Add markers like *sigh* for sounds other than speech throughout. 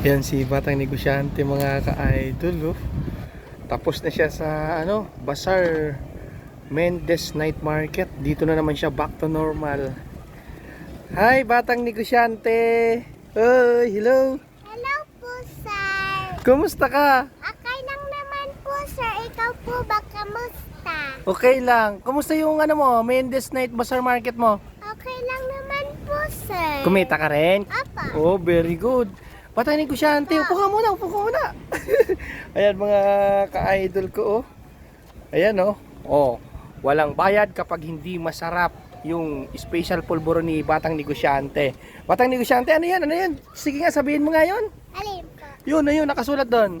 Yan si Batang Negosyante mga ka-idol. Oh. Tapos na siya sa ano, Bazaar Mendes Night Market. Dito na naman siya back to normal. Hi Batang Negosyante. Oy, hello. Hello po, sir. Kumusta ka? Okay lang naman po, sir. Ikaw po ba kamusta? Okay lang. Kumusta yung ano mo, Mendes Night Bazaar Market mo? Okay lang naman po, sir. Kumita ka rin? Apa. Oh, very good. Patay negosyante, upo ka muna, upo ka muna. *laughs* Ayan mga ka-idol ko, oh. Ayan, oh. Oh, walang bayad kapag hindi masarap yung special pulburo ni Batang Negosyante. Batang Negosyante, ano yan? Ano yan? Sige nga, sabihin mo nga yun. Alin po? Yun, ayun, nakasulat doon.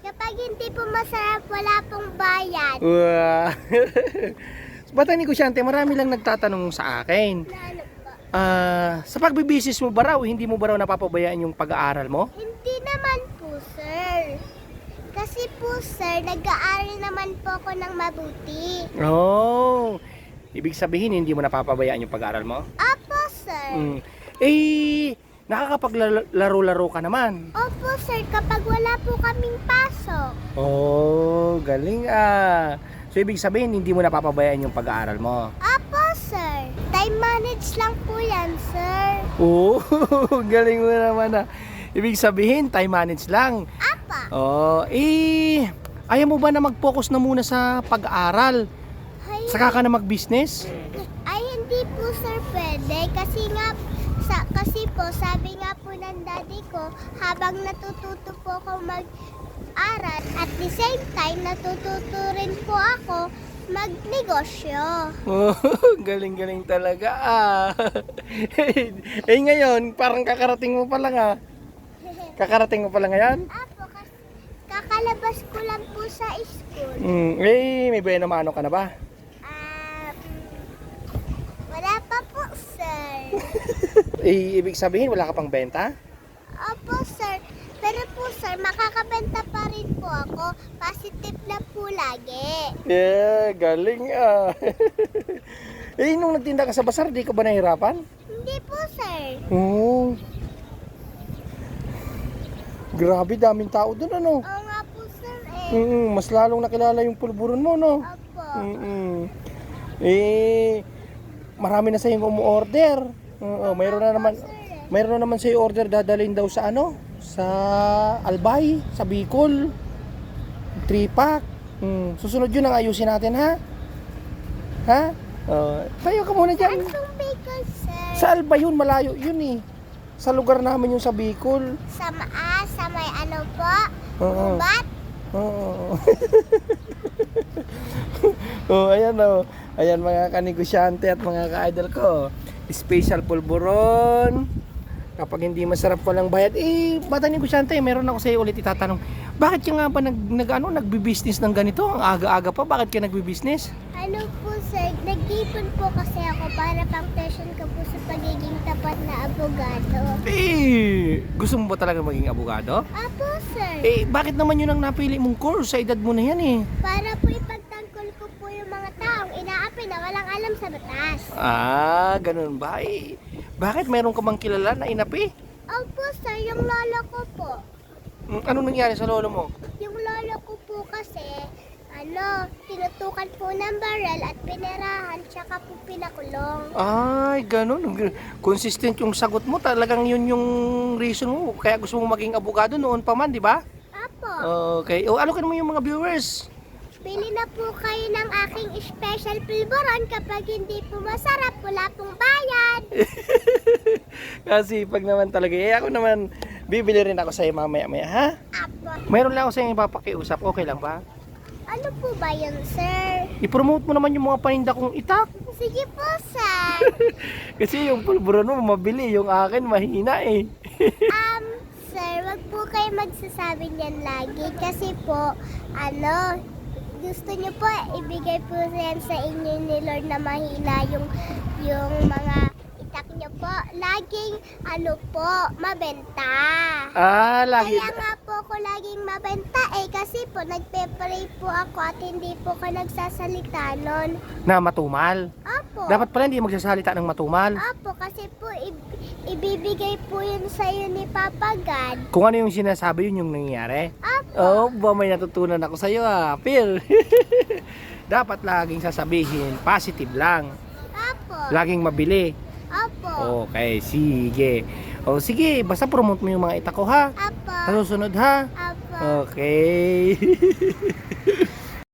Kapag hindi po masarap, wala pong bayad. Wow. *laughs* Batang Negosyante, marami lang nagtatanong sa akin. Na ano Ah, sa pagbibisis mo ba raw, hindi mo ba raw napapabayaan yung pag-aaral mo? Hindi naman po, sir. Kasi po, sir, nag-aaral naman po ako ng mabuti. Oh, ibig sabihin hindi mo napapabayaan yung pag-aaral mo? Opo, sir. Mm. Eh, nakakapaglaro-laro ka naman. Opo, sir, kapag wala po kaming pasok. Oh, galing ah. So, ibig sabihin hindi mo napapabayaan yung pag-aaral mo. Opo. Time manage lang po yan, sir. Oh, *laughs* galing mo naman ah. Ibig sabihin, time manage lang. Apa. Oh, eh, ayaw mo ba na mag-focus na muna sa pag-aaral? Ay, Saka ka na mag-business? ay, hindi po, sir, pwede. Kasi nga, sa, kasi po, sabi nga po ng daddy ko, habang natututo po ako mag-aral, at the same time, natututo rin po ako magnegosyo. Oh, *laughs* galing-galing talaga ah. *laughs* eh ngayon, parang kakarating mo pa lang ah. Kakarating mo pa lang ngayon? Apo, kasi kakalabas ko lang po sa school. Mm, eh, may buena mano ka na ba? Ah, wala pa po, sir. *laughs* Eh, ibig sabihin, wala ka pang benta? Opo, sir. Pero po, sir, makakabenta pa rin po ako. Positive na po lagi. Yeah, galing ah. *laughs* eh, nung nagtinda ka sa basar, di ka ba nahirapan? Hindi po, sir. Oo. Grabe, daming tao doon ano. Oo nga po, sir, eh. Mm, mas lalong nakilala yung pulburon mo, no? Opo. Mm-mm. Eh, marami na sa'yo umu-order. Oo, mayroon na naman, Sir, eh. mayroon na naman sa'yo order dadalhin daw sa ano? Sa Albay, sa Bicol. 3 pack. Mm, susunod yun ang ayusin natin, ha? Ha? Oh, tayo ka muna dyan. Saan bacon, sir? Sa Albay yun, malayo yun eh. Sa lugar namin yung sa Bicol. Sa maa, sa may ano po? Oo. Ubat? Oo. *laughs* oh, ayan oh. Ayan mga kanegosyante at mga ka-idol ko. Special pulburon. Kapag hindi masarap walang bayad, eh, bata negosyante, meron ako sa iyo ulit itatanong. Bakit ka nga ba nag, nag ano, nagbi-business ng ganito? Ang aga-aga pa, bakit ka nagbi-business? Ano po, sir? Nag-ipon po kasi ako para pang passion ko po sa pagiging tapat na abogado. Eh, gusto mo ba talaga maging abogado? Apo, sir. Eh, bakit naman yun ang napili mong course? Sa edad mo na yan eh. Para po ipagtanggol ko po yung mga taong inaapi na walang alam sa batas. Ah, ganun ba? Eh, bakit meron ka bang kilala na inapi? Opo, sir. Yung lolo ko po. Mm, Anong nangyari sa lolo mo? Yung lolo ko po kasi, ano, tinutukan po ng barrel at pinerahan, tsaka po pinakulong. Ay, ganun. Consistent yung sagot mo. Talagang yun yung reason mo. Kaya gusto mo maging abogado noon pa man, di ba? Apo, Okay. O, alokin mo yung mga viewers. bili na po kayo ng aking special pulburon kapag hindi po masarap, wala pong. Kasi pag naman talaga, eh ako naman, bibili rin ako sa'yo mamaya-maya, ha? Apo, Mayroon lang ako sa'yo ipapakiusap. Okay lang ba? ano po ba yun, sir? I-promote mo naman yung mga paninda kong itak. Sige po, sir. *laughs* Kasi yung pulburon mo mabili, yung akin mahina eh. *laughs* Um, sir, wag po kayo magsasabi niyan lagi kasi po, ano, gusto niyo po ibigay po yan sa inyo ni Lord na mahina yung yung mga. Laging ano po, mabenta. Ah, lagi. Kaya nga po ako laging mabenta eh kasi po nagpe-pray po ako at hindi po ka nagsasalita nun. Na matumal. Opo. Dapat pala hindi magsasalita ng matumal. Opo, kasi po i- ibibigay po yun sa'yo ni Papa God. Kung ano yung sinasabi, yun yung nangyayari. Opo. Oh, ba may natutunan ako sa iyo ah, Phil. *laughs* Dapat laging sasabihin, positive lang. Opo. Laging mabili. Okay, sige. O sige, basta promote mo yung mga ita ko ha. Opo. Sa susunod ha. Opo. Okay. *laughs*